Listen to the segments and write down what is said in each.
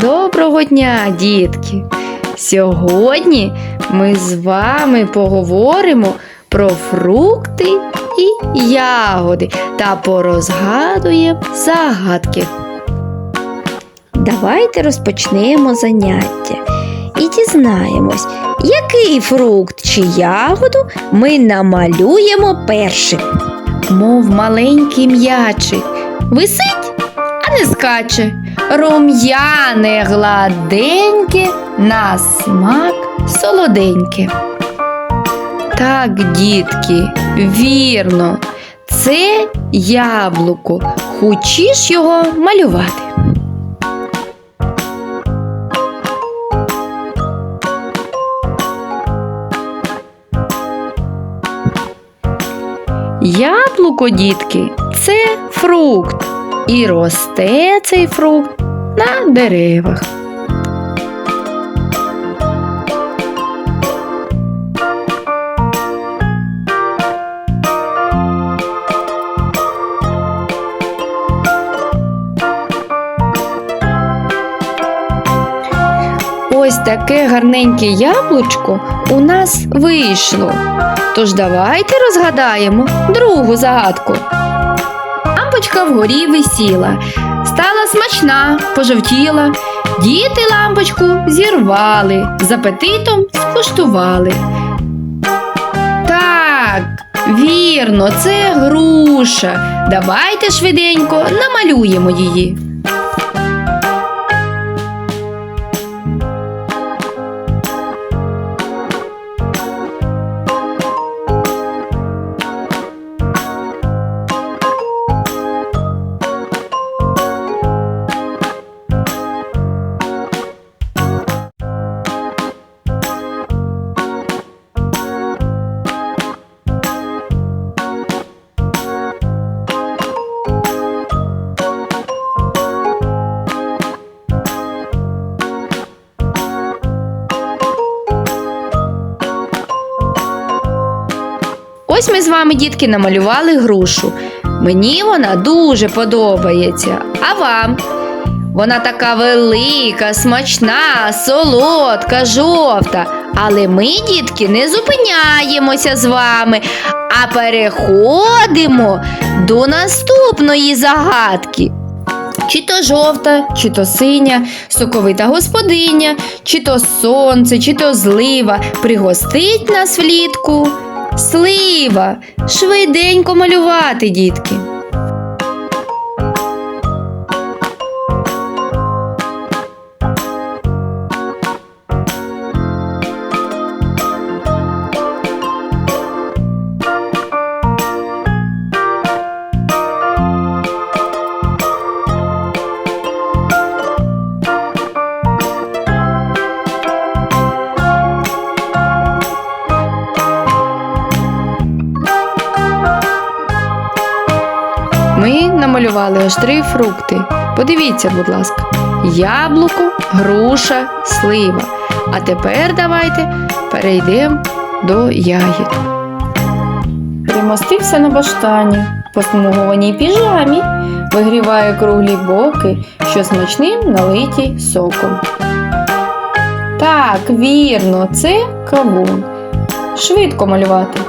Доброго дня, дітки! Сьогодні ми з вами поговоримо про фрукти і ягоди та порозгадуємо загадки. Давайте розпочнемо заняття і дізнаємось, який фрукт чи ягоду ми намалюємо першим. Мов маленький м'ячик, висить, не скаче. Рум'яне гладеньке, на смак солоденьке. Так, дітки, вірно, це яблуко. Хочеш його малювати? Яблуко, дітки, це фрукт. І росте цей фрукт на деревах. Ось таке гарненьке яблучко у нас вийшло. Тож давайте розгадаємо другу загадку. Лампочка вгорі висіла, стала смачна, пожовтіла. Діти лампочку зірвали, з апетитом скуштували. Так, вірно, це груша. Давайте швиденько намалюємо її. Ось ми з вами, дітки, намалювали грушу. Мені вона дуже подобається. А вам? Вона така велика, смачна, солодка, жовта. Але ми, дітки, не зупиняємося з вами, а переходимо до наступної загадки. Чи то жовта, чи то синя, соковита господиня, чи то сонце, чи то злива пригостить нас влітку. Слива, швиденько малювати, дітки. Ми намалювали аж три фрукти. Подивіться, будь ласка, яблуко, груша, слива. А тепер давайте перейдемо до ягід. Примостився на баштані, по смугованій піжамі, вигріває круглі боки, що смачним налиті соком. Так, вірно, це кавун. Швидко малювати.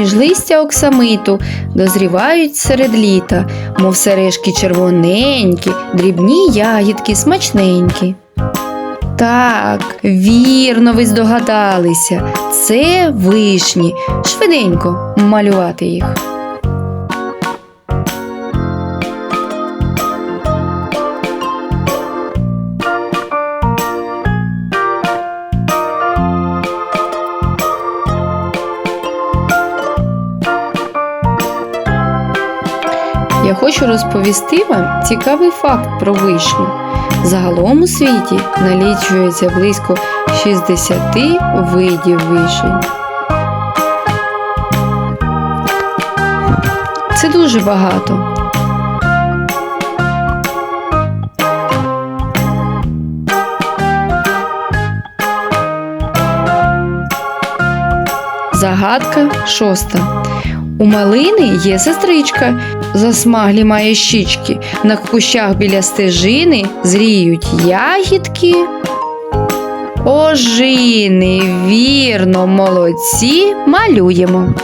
Поміж листя оксамиту дозрівають серед літа, мов сережки червоненькі, дрібні ягідки смачненькі. Так, вірно, ви здогадалися. Це вишні. Швиденько малювати їх. Я хочу розповісти вам цікавий факт про вишню. Загалом у світі налічується близько 60 видів вишень. Це дуже багато. Загадка шоста. У малини є сестричка, засмаглі має щічки. На кущах біля стежини зріють ягідки. Ожини, вірно, молодці, малюємо.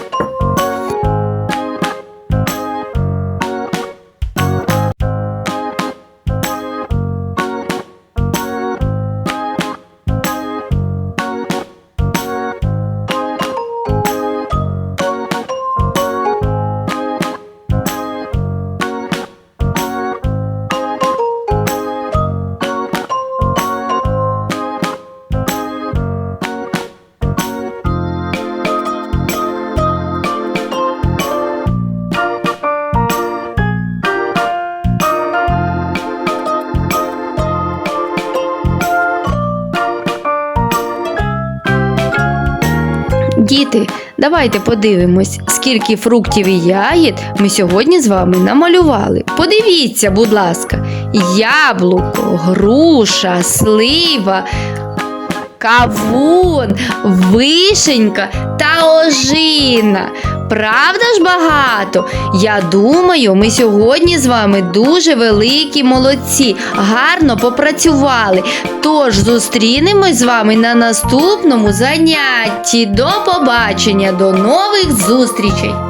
Діти, давайте подивимось, скільки фруктів і ягід ми сьогодні з вами намалювали. Подивіться, будь ласка, яблуко, груша, слива, кавун, вишенька та ожина. Правда ж багато? Я думаю, ми сьогодні з вами дуже великі молодці, гарно попрацювали. Тож зустрінемось з вами на наступному занятті. До побачення, до нових зустрічей!